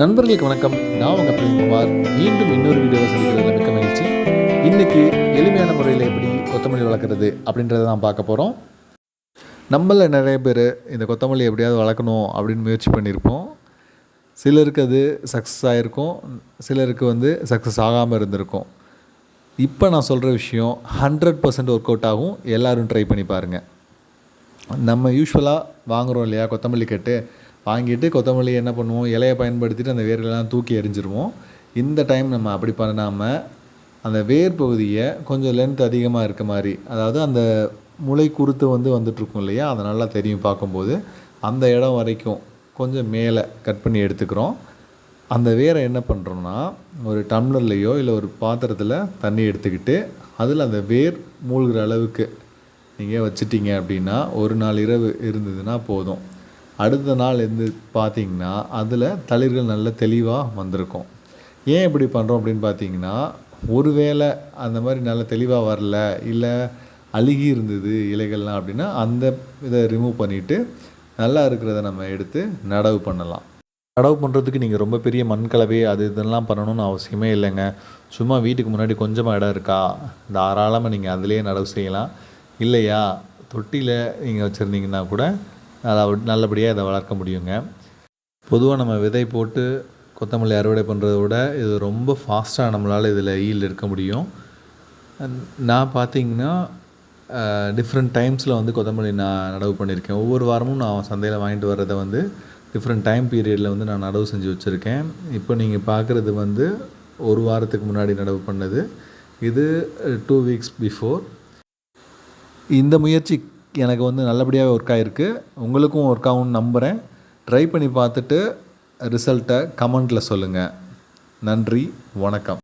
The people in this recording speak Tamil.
நண்பர்களுக்கு வணக்கம். நான் உங்கள் பிரேம்குமார் மீண்டும் இன்னொரு வீடியோவை சந்திக்கிறது மிக்க மகிழ்ச்சி. இன்றைக்கி எளிமையான முறையில் எப்படி கொத்தமல்லி வளர்க்குறது அப்படின்றத தான் பார்க்க போகிறோம் நம்மள நிறைய பேர் இந்த கொத்தமல்லி எப்படியாவது வளர்க்கணும் அப்படின்னு முயற்சி பண்ணியிருப்போம். சிலருக்கு அது சக்ஸஸ் ஆகிருக்கும் சிலருக்கு வந்து சக்ஸஸ் ஆகாமல் இருந்திருக்கும். இப்போ நான் சொல்கிற விஷயம் ஹண்ட்ரட் பர்சன்ட் ஒர்க் அவுட் ஆகும். எல்லோரும் ட்ரை பண்ணி பாருங்கள் நம்ம யூஸ்வலாக வாங்குகிறோம் இல்லையா கொத்தமல்லி கட்டு? வாங்கிட்டு கொத்தமல்லி என்ன பண்ணுவோம் இலையை பயன்படுத்திட்டு அந்த வேர்களெல்லாம் தூக்கி எறிஞ்சிருவோம். இந்த டைம் நம்ம அப்படி பண்ணாமல் அந்த வேர் பகுதியை கொஞ்சம் லென்த் அதிகமாக இருக்க மாதிரி அதாவது அந்த முளை குருத்து வந்து வந்துட்டுருக்கும் இல்லையா அதை நல்லா தெரியும் பார்க்கும்போது. அந்த இடம் வரைக்கும் கொஞ்சம் மேலே கட் பண்ணி எடுத்துக்கிறோம். அந்த வேரை என்ன பண்ணுறோம்னா ஒரு டம்ளர்லேயோ இல்லை ஒரு பாத்திரத்தில் தண்ணி எடுத்துக்கிட்டு அதில் அந்த வேர் மூழ்கிற அளவுக்கு நீங்கள் வச்சிட்டீங்க அப்படின்னா ஒரு நாள் இரவு இருந்ததுன்னா போதும். அடுத்த நாள் எழுந்து பார்த்தீங்கன்னா அதில் தளிர்கள் நல்ல தெளிவாக வந்திருக்கும். ஏன் இப்படி பண்ணுறோம் அப்படின்னு பார்த்தீங்கன்னா ஒருவேளை அந்த மாதிரி நல்ல தெளிவாக வரல இல்லை அழுகி இருந்தது இலைகள்லாம் அப்படின்னா அந்த இதை ரிமூவ் பண்ணிவிட்டு நல்லா இருக்கிறத நம்ம எடுத்து நடவு பண்ணலாம். நடவு பண்ணுறதுக்கு நீங்கள் ரொம்ப பெரிய மண் கலவை அது இதெல்லாம் பண்ணணும்னு அவசியமே இல்லைங்க. சும்மா வீட்டுக்கு முன்னாடி கொஞ்சமாக இடம் இருக்கா? தாராளமாக நீங்கள் அதிலேயே நடவு செய்யலாம். இல்லையா? தொட்டியில் நீங்கள் வச்சுருந்தீங்கன்னா கூட அதை நல்லபடியாக இதை வளர்க்க முடியுங்க. பொதுவாக நம்ம விதை போட்டு கொத்தமல்லி அறுவடை பண்ணுறத விட இது ரொம்ப ஃபாஸ்ட்டாக நம்மளால் இதில் ஈல் இருக்க முடியும். நான் பார்த்தீங்கன்னா டிஃப்ரெண்ட் டைம்ஸில் வந்து கொத்தமல்லி நான் நடவு பண்ணியிருக்கேன் ஒவ்வொரு வாரமும் நான் சந்தையில் வாங்கிட்டு வர்றதை வந்து டிஃப்ரெண்ட் டைம் பீரியடில் வந்து நான் நடவு செஞ்சு வச்சுருக்கேன். இப்போ நீங்கள் பார்க்குறது வந்து ஒரு வாரத்துக்கு முன்னாடி நடவு பண்ணது. இது டூ வீக்ஸ் பிஃபோர் இந்த முயற்சி எனக்கு வந்து நல்லபடியாக ஒர்க் ஆகிருக்கு உங்களுக்கும் ஒர்க் ஆகும்னு நம்புகிறேன் ட்ரை பண்ணி பார்த்துட்டு ரிசல்ட்டை கமெண்ட்டில் சொல்லுங்கள் நன்றி வணக்கம்.